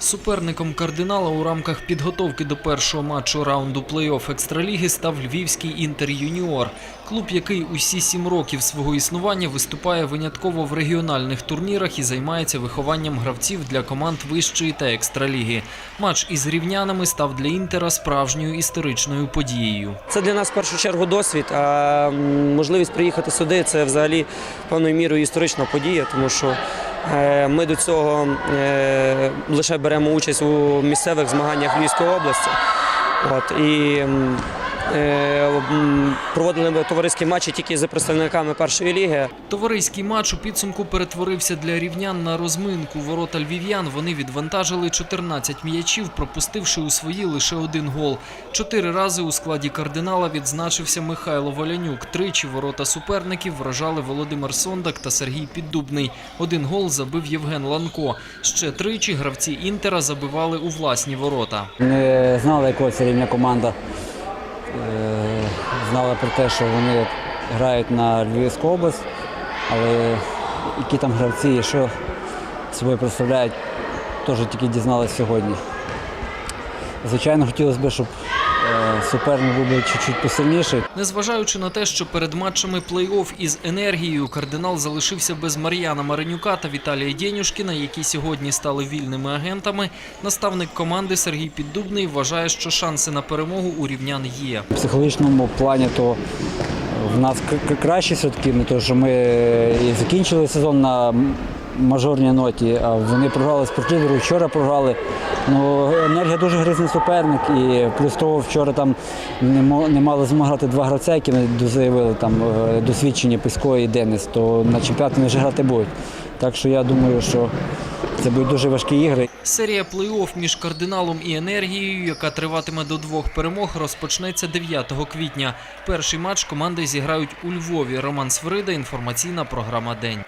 Суперником кардинала у рамках підготовки до першого матчу раунду плей-офф екстраліги став львівський інтер юніор. Клуб, який усі сім років свого існування виступає винятково в регіональних турнірах і займається вихованням гравців для команд вищої та екстраліги. Матч із рівнянами став для інтера справжньою історичною подією. Це для нас в першу чергу досвід. А можливість приїхати сюди це взагалі певною мірою історична подія, тому що ми до цього е, лише беремо участь у місцевих змаганнях Львівської області. От, і е, проводили товариські матчі тільки з представниками першої ліги. Товариський матч у підсумку перетворився для рівнян на розминку. Ворота львів'ян вони відвантажили 14 м'ячів, пропустивши у свої лише один гол. Чотири рази у складі кардинала відзначився Михайло Волянюк. Тричі ворота суперників вражали Володимир Сондак та Сергій Піддубний. Один гол забив Євген Ланко. Ще тричі гравці інтера забивали у власні ворота. Не знали, якого це рівня команда. Е, Знали про те, що вони грають на Львівську область, але які там гравці і що собою представляють, теж тільки дізналися сьогодні. Звичайно, хотілося б, щоб суперник би чуть-чуть посильніший. Незважаючи на те, що перед матчами плей-офф із енергією кардинал залишився без Мар'яна Маринюка та Віталія Дєнюшкіна, які сьогодні стали вільними агентами, наставник команди Сергій Піддубний вважає, що шанси на перемогу у рівнян є. В психологічному плані то в нас к- к- краще все-таки, не то, що ми і закінчили сезон на мажорній ноті, а вони програли спортлідеру, вчора програли. Ну, енергія дуже гризний суперник, і плюс того вчора там не, не мали змоги грати два гравця, які заявили, там е, досвідчені Писько і Денис, то на чемпіонаті вони вже грати будуть. Так що я думаю, що це будуть дуже важкі ігри. Серія плей-офф між кардиналом і енергією, яка триватиме до двох перемог, розпочнеться 9 квітня. Перший матч команди зіграють у Львові. Роман Свирида, інформаційна програма День.